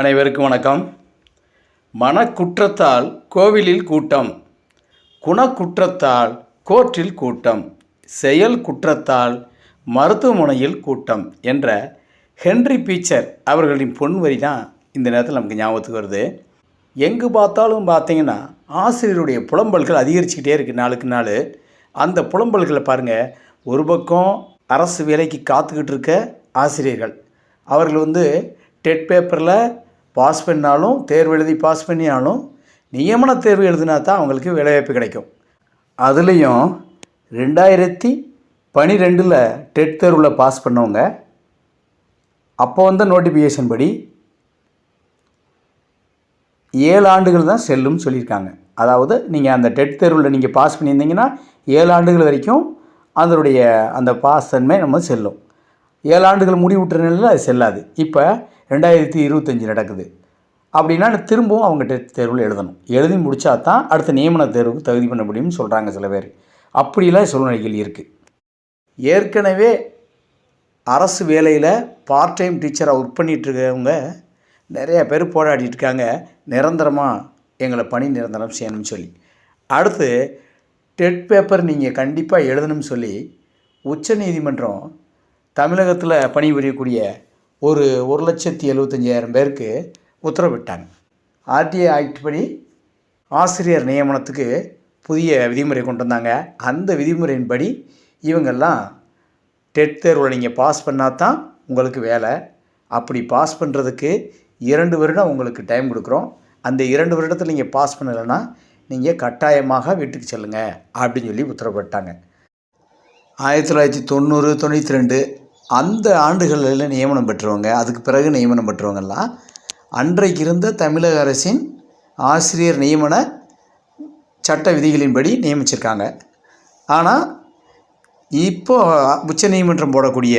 அனைவருக்கும் வணக்கம். மனக்குற்றத்தால் கோவிலில் கூட்டம் குணக்குற்றத்தால் கோர்ட்டில் கூட்டம் செயல் குற்றத்தால் மருத்துவமனையில் கூட்டம் என்ற ஹென்றி பீச்சர் அவர்களின் பொன்வரி தான் இந்த நேரத்தில் நமக்கு ஞாபகத்துக்கு வருது. எங்கு பார்த்தாலும் பார்த்தீங்கன்னா ஆசிரியருடைய புலம்பல்கள் அதிகரிச்சுக்கிட்டே இருக்குது நாளுக்கு நாள். அந்த புலம்பல்களை பாருங்கள் ஒரு பக்கம் அரசு வேலைக்கு காத்துக்கிட்டு இருக்க ஆசிரியர்கள் அவர்கள் வந்து டெட் பேப்பரில் பாஸ் பண்ணாலும் தேர்வு எழுதி பாஸ் பண்ணியாலும் நியமன தேர்வு எழுதினா தான் அவங்களுக்கு வேலைவாய்ப்பு கிடைக்கும். அதுலேயும் ரெண்டாயிரத்தி பனிரெண்டில் டெட் தேர்வில் பாஸ் பண்ணவங்க அப்போ வந்த நோட்டிஃபிகேஷன் படி ஏழு ஆண்டுகள் தான் செல்லும்னு சொல்லியிருக்காங்க. அதாவது நீங்கள் அந்த டெட் தேர்வில் நீங்கள் பாஸ் பண்ணியிருந்தீங்கன்னா ஏழு ஆண்டுகள் வரைக்கும் அதனுடைய அந்த பாஸ் தன்மை நம்ம செல்லும். ஏழு ஆண்டுகள் முடிவுற்ற நிலையில் அது செல்லாது. இப்போ ரெண்டாயிரத்தி இருபத்தஞ்சி நடக்குது. அப்படின்னா திரும்பவும் அவங்க டெட் தேர்வில் எழுதணும். எழுதி முடித்தா தான் அடுத்த நியமன தேர்வுக்கு தகுதி பண்ண முடியும்னு சொல்கிறாங்க சில பேர். அப்படிலாம் சூழ்நிலைகள் இருக்குது ஏற்கனவே அரசு வேலையில் பார்ட் டைம் டீச்சராக ஒர்க் பண்ணிகிட்ருக்கவங்க நிறைய பேர் போராடிட்டு இருக்காங்க. நிரந்தரமாக எங்களை பணி நிரந்தரம் செய்யணும்னு சொல்லி. அடுத்து டெட் பேப்பர் நீங்கள் கண்டிப்பாக எழுதணும்னு சொல்லி உச்சநீதிமன்றம் தமிழகத்தில் பணிபுரியக்கூடிய ஒரு ஒரு லட்சத்தி எழுபத்தஞ்சாயிரம் பேருக்கு உத்தரவிட்டாங்க. ஆர்டிஐ ஆக்ட் படி ஆசிரியர் நியமனத்துக்கு புதிய விதிமுறை கொண்டு வந்தாங்க. அந்த விதிமுறையின்படி இவங்கெல்லாம் டெட் தேர்வில் நீங்கள் பாஸ் பண்ணால் தான் உங்களுக்கு வேலை. அப்படி பாஸ் பண்ணுறதுக்கு இரண்டு வருடம் உங்களுக்கு டைம் கொடுக்குறோம். அந்த இரண்டு வருடத்தில் நீங்கள் பாஸ் பண்ணலைன்னா நீங்கள் கட்டாயமாக வீட்டுக்கு செல்லுங்கள் அப்படின்னு சொல்லி உத்தரவிட்டாங்க. ஆயிரத்தி தொள்ளாயிரத்தி தொண்ணூறு தொண்ணூற்றி ரெண்டு அந்த ஆண்டுகளில் நியமனம் பெற்றவங்க அதுக்கு பிறகு நியமனம் பெற்றவங்கெல்லாம் அன்றைக்கு இருந்த தமிழக அரசின் ஆசிரியர் நியமன சட்ட விதிகளின்படி நியமிச்சிருக்காங்க. ஆனால் இப்போ உச்சநீதிமன்றம் போடக்கூடிய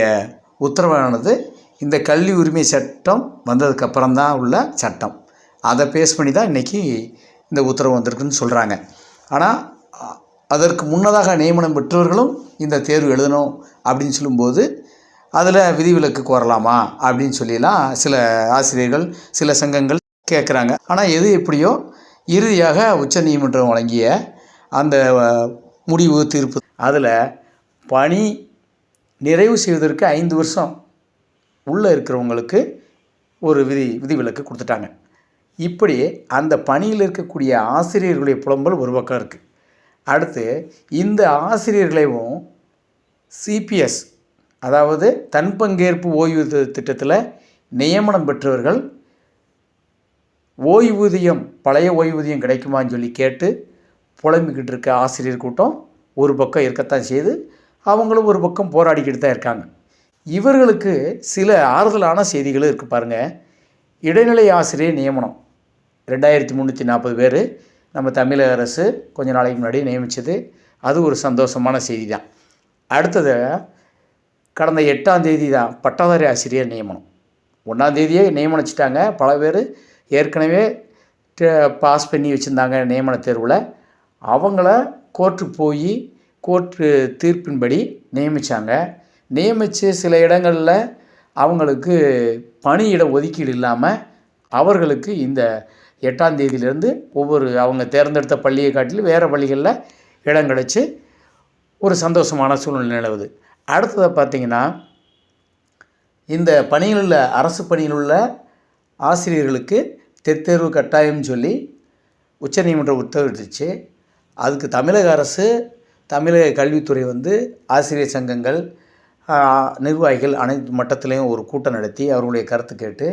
உத்தரவானது இந்த கல்வி உரிமை சட்டம் வந்ததுக்கப்புறம் தான் உள்ள சட்டம். அதை பேஸ் பண்ணி தான் இன்றைக்கி இந்த உத்தரவு வந்திருக்குன்னு சொல்கிறாங்க ஆனால் அதற்கு முன்னதாக நியமனம் பெற்றவர்களும் இந்த தேர்வு எழுதணும் அப்படின்னு சொல்லும்போது அதில் விதிவிலக்கு கோரலாமா அப்படின்னு சொல்லிலாம் சில ஆசிரியர்கள் சில சங்கங்கள் கேட்குறாங்க ஆனால் எது எப்படியோ இறுதியாக உச்சநீதிமன்றம் வழங்கிய அந்த முடிவு தீர்ப்பு. அதில் பணி நிறைவு செய்வதற்கு ஐந்து வருஷம் உள்ளே இருக்கிறவங்களுக்கு ஒரு விதி விதிவிலக்கு கொடுத்துட்டாங்க. இப்படி அந்த பணியில் இருக்கக்கூடிய ஆசிரியர்களுடைய புலம்பல் ஒரு பக்கம் இருக்குது அடுத்து இந்த ஆசிரியர்களையும் சிபிஎஸ் அதாவது தன் பங்கேற்பு ஓய்வூதிய திட்டத்தில் நியமனம் பெற்றவர்கள் ஓய்வூதியம் பழைய ஓய்வூதியம் கிடைக்குமான்னு சொல்லி கேட்டு புலம்பிக்கிட்டு இருக்க ஆசிரியர் கூட்டம் ஒரு பக்கம் இருக்கத்தான் செய்து அவங்களும் ஒரு பக்கம் போராடிக்கிட்டு தான் இருக்காங்க. இவர்களுக்கு சில ஆறுதலான செய்திகளும் இருக்குது பாருங்கள் இடைநிலை ஆசிரியர் நியமனம். ரெண்டாயிரத்தி முந்நூற்றி நாற்பது பேர் நம்ம தமிழக அரசு கொஞ்ச நாளைக்கு முன்னாடி நியமித்தது அது ஒரு சந்தோஷமான செய்தி தான் அடுத்தது கடந்த எட்டாம் தேதி தான் பட்டதாரி ஆசிரியர் நியமனம். ஒன்றாம் தேதியே நியமனிச்சிட்டாங்க. பல பேர் ஏற்கனவே பாஸ் பண்ணி வச்சுருந்தாங்க நியமன தேர்வில். அவங்கள கோர்ட்டுக்கு போய் கோர்ட்டு தீர்ப்பின்படி நியமித்தாங்க நியமித்து சில இடங்களில் அவங்களுக்கு பணியிட ஒதுக்கீடு இல்லாமல் அவர்களுக்கு இந்த எட்டாம் தேதியிலேருந்து ஒவ்வொரு அவங்க தேர்ந்தெடுத்த பள்ளியை காட்டிலும் வேறு பள்ளிகளில் இடம் கிடச்சி ஒரு சந்தோஷமான சூழ்நிலை நிலவுது. அடுத்ததை பார்த்தீங்கன்னா இந்த பணியில் உள்ள அரசு பணியில் உள்ள ஆசிரியர்களுக்கு தெத்தேர்வு கட்டாயம் சொல்லி உச்சநீதிமன்றம் உத்தரவிட்டுச்சு. அதுக்கு தமிழக அரசு தமிழக கல்வித்துறை வந்து ஆசிரியர் சங்கங்கள் நிர்வாகிகள் அனைத்து மட்டத்திலையும் ஒரு கூட்டம் நடத்தி அவர்களுடைய கருத்து கேட்டு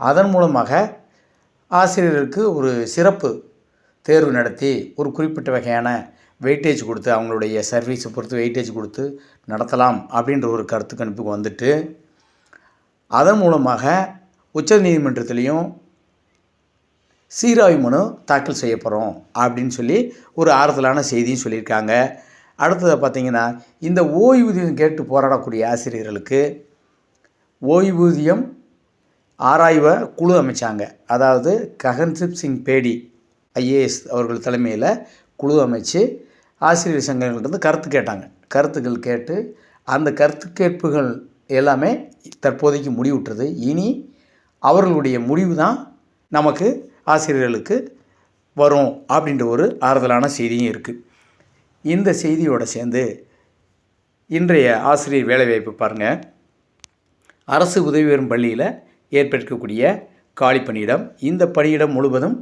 அதன் மூலமாக ஆசிரியர்களுக்கு ஒரு சிறப்பு தேர்வு நடத்தி ஒரு குறிப்பிட்ட வகையான வெயிட்டேஜ் கொடுத்து அவங்களுடைய சர்வீஸை பொறுத்து வெயிட்டேஜ் கொடுத்து நடத்தலாம் அப்படின்ற ஒரு கருத்து கணிப்புக்கு வந்துட்டு அதன் மூலமாக உச்சநீதிமன்றத்திலையும் சீராய்வு மனு தாக்கல் செய்ய போகிறோம் அப்படின்னு சொல்லி ஒரு ஆறுதலான செய்தியும் சொல்லியிருக்காங்க. அடுத்ததை பார்த்தீங்கன்னா இந்த ஓய்வூதியம் கேட்டு போராடக்கூடிய ஆசிரியர்களுக்கு ஓய்வூதியம் ஆராய்வை குழு அமைச்சாங்க. அதாவது ககன்சிப் சிங் பேடி ஐஏஎஸ் அவர்கள் தலைமையில் குழு அமைச்சு ஆசிரியர் சங்கங்கள்கிட்ட கருத்து கேட்டாங்க. கருத்துக்கள் கேட்டு அந்த கருத்து கேட்புகள் எல்லாமே தற்போதைக்கு முடிவுற்றது. இனி அவர்களுடைய முடிவு தான் நமக்கு ஆசிரியர்களுக்கு வரும் அப்படின்ற ஒரு ஆறுதலான செய்தியும் இருக்குது இந்த செய்தியோடு சேர்ந்து இன்றைய ஆசிரியர் வேலைவாய்ப்பு பாருங்கள் அரசு உதவி பெறும் பள்ளியில் ஏற்படுத்தக்கூடிய காலி பணியிடம் இந்த பணியிடம் முழுவதும்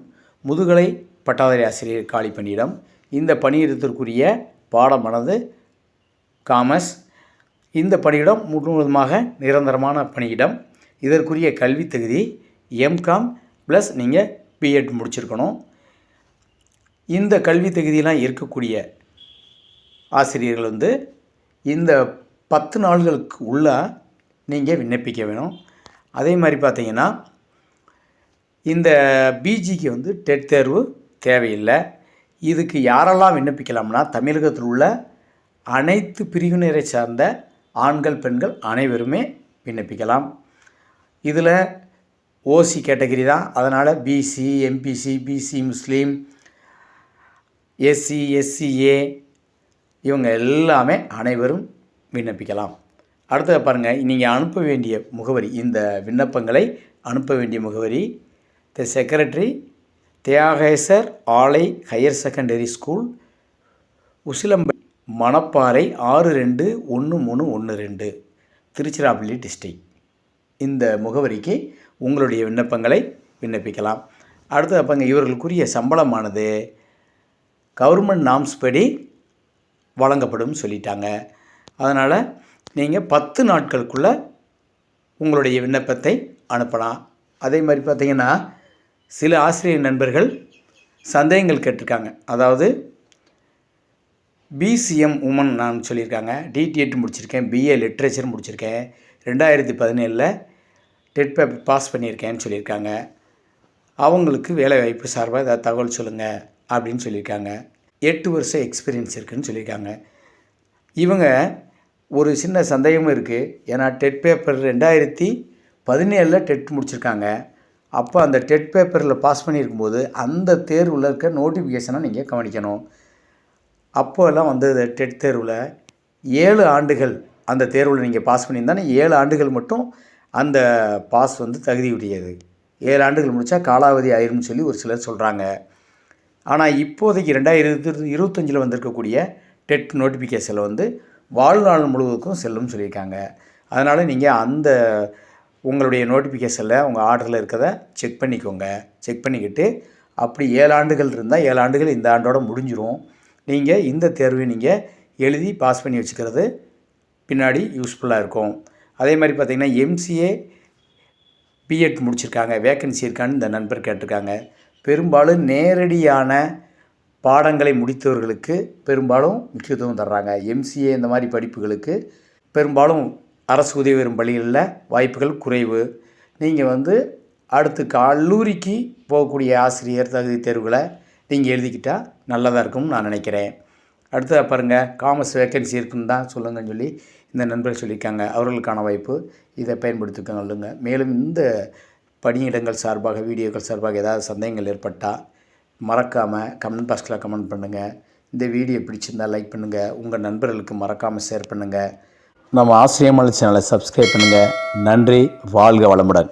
முதுகலை பட்டாதாரி ஆசிரியர் காலி பணியிடம் இந்த பணியிடத்திற்குரிய பாடமானது காமர்ஸ். இந்த பணியிடம் முழுவதுமாக நிரந்தரமான பணியிடம். இதற்குரிய கல்வி தகுதி எம்காம் ப்ளஸ் நீங்கள் பிஎட் முடிச்சிருக்கணும். இந்த கல்வி தகுதியெலாம் இருக்கக்கூடிய ஆசிரியர்கள் வந்து இந்த பத்து நாள்களுக்கு உள்ள நீங்கள் விண்ணப்பிக்க வேணும். அதே மாதிரி பார்த்தீங்கன்னா இந்த பிஜிக்கு வந்து டெட் தேர்வு தேவையில்லை. இதுக்கு யாரெல்லாம் விண்ணப்பிக்கலாம்னா தமிழகத்தில் உள்ள அனைத்து பிரிவினரை சார்ந்த ஆண்கள் பெண்கள் அனைவருமே விண்ணப்பிக்கலாம். இதில் ஓசி கேட்டகரி தான். அதனால் BC MBC BC Muslim SC SCA இவங்க எல்லாமே அனைவரும் விண்ணப்பிக்கலாம். அடுத்தது பாருங்கள் நீங்கள் அனுப்ப வேண்டிய முகவரி இந்த விண்ணப்பங்களை அனுப்ப வேண்டிய முகவரி த செக்ரட்டரி தியாகேசர் ஆலை higher secondary school Usilampatti Manapparai ஆறு ரெண்டு ஒன்று மூணு ஒன்று ரெண்டு திருச்சிராப்பள்ளி டிஸ்ட்ரிக் இந்த முகவரிக்கு உங்களுடைய விண்ணப்பங்களை விண்ணப்பிக்கலாம். அடுத்து அப்போங்க இவர்களுக்குரிய சம்பளமானது கவர்மெண்ட் நாம்ஸ் படி வழங்கப்படும் சொல்லிட்டாங்க. அதனால் நீங்கள் பத்து நாட்களுக்குள்ளே உங்களுடைய விண்ணப்பத்தை அனுப்பலாம். அதே மாதிரி பார்த்தீங்கன்னா சில ஆசிரியர் நண்பர்கள் சந்தேகங்கள் கேட்டிருக்காங்க. அதாவது பிசிஎம் உமன் நான் சொல்லியிருக்காங்க. டிடிஎட் முடிச்சிருக்கேன். பிஏ லிட்ரேச்சர் முடிச்சிருக்கேன். ரெண்டாயிரத்தி பதினேழில் டெட் பேப்பர் பாஸ் பண்ணியிருக்கேன்னு சொல்லியிருக்காங்க. அவங்களுக்கு வேலைவாய்ப்பு சார்பாக ஏதாவது தகவல் சொல்லுங்கள் அப்படின்னு சொல்லியிருக்காங்க. எட்டு வருஷம் எக்ஸ்பீரியன்ஸ் இருக்குதுன்னு சொல்லியிருக்காங்க. இவங்க ஒரு சின்ன சந்தேகமும் இருக்குது ஏன்னா டெட் பேப்பர் ரெண்டாயிரத்தி பதினேழில் டெட் முடிச்சிருக்காங்க. அப்போ அந்த டெட் பேப்பரில் பாஸ் பண்ணியிருக்கும்போது அந்த தேர்வில் இருக்க நோட்டிஃபிகேஷனை நீங்கள் கவனிக்கணும். அப்போல்லாம் வந்து டெட் தேர்வில் ஏழு ஆண்டுகள் அந்த தேர்வில் நீங்கள் பாஸ் பண்ணியிருந்தானே ஏழு ஆண்டுகள் மட்டும் அந்த பாஸ் வந்து தகுதியுடையது ஏழு ஆண்டுகள் முடித்தா காலாவதி ஆயிரும்னு சொல்லி ஒரு சிலர் சொல்கிறாங்க ஆனால் இப்போதைக்கு ரெண்டாயிரத்து இருபத்தஞ்சில் வந்திருக்கக்கூடிய டெட் நோட்டிஃபிகேஷனில் வந்து வாழ்நாள் முழுவதுக்கும் செல்லும்னு சொல்லியிருக்காங்க. அதனால் நீங்கள் அந்த உங்களுடைய நோட்டிஃபிகேஷனில் உங்கள் ஆர்டரில் இருக்கிறத செக் பண்ணிக்கோங்க. செக் பண்ணிக்கிட்டு அப்படி ஏழு ஆண்டுகள் இருந்தால் ஏழு ஆண்டுகள் இந்த ஆண்டோட முடிஞ்சிடும் நீங்கள் இந்த தேர்வை நீங்கள் எழுதி பாஸ் பண்ணி வச்சுக்கிறது பின்னாடி யூஸ்ஃபுல்லாக இருக்கும். அதே மாதிரி பார்த்திங்கன்னா எம்சிஏ பிஎட் முடிச்சிருக்காங்க. வேக்கன்சி இருக்கான்னு இந்த நண்பர் கேட்டிருக்காங்க. பெரும்பாலும் நேரடியான பாடங்களை முடித்தவர்களுக்கு பெரும்பாலும் முக்கியத்துவம் தர்றாங்க. எம்சிஏ இந்த மாதிரி படிப்புகளுக்கு பெரும்பாலும் அரசு உதவி பெறும் பள்ளிகளில் வாய்ப்புகள் குறைவு. நீங்கள் வந்து அடுத்து கல்லூரிக்கு போகக்கூடிய ஆசிரியர் தகுதி தேர்வுகளை நீங்கள் எழுதிக்கிட்டால் நல்லதாக இருக்கும்னு நான் நினைக்கிறேன். அடுத்ததாக பாருங்கள் காமர்ஸ் வேக்கன்சி இருக்குன்னு தான் சொல்லுங்கன்னு சொல்லி இந்த நண்பர்கள் சொல்லியிருக்காங்க. அவர்களுக்கான வாய்ப்பு. இதை பயன்படுத்திக்கொள்ளுங்க மேலும் இந்த பணியிடங்கள் சார்பாக வீடியோக்கள் சார்பாக ஏதாவது சந்தேகங்கள் ஏற்பட்டால் மறக்காமல் கமெண்ட் பாக்ஸில் கமெண்ட் பண்ணுங்கள் இந்த வீடியோ பிடிச்சிருந்தால் லைக் பண்ணுங்கள் உங்கள் நண்பர்களுக்கு மறக்காமல் ஷேர் பண்ணுங்கள் நம்ம ஆசிரியமல் சேனலை சப்ஸ்கிரைப் பண்ணுங்கள் நன்றி வாழ்க வளமுடன்.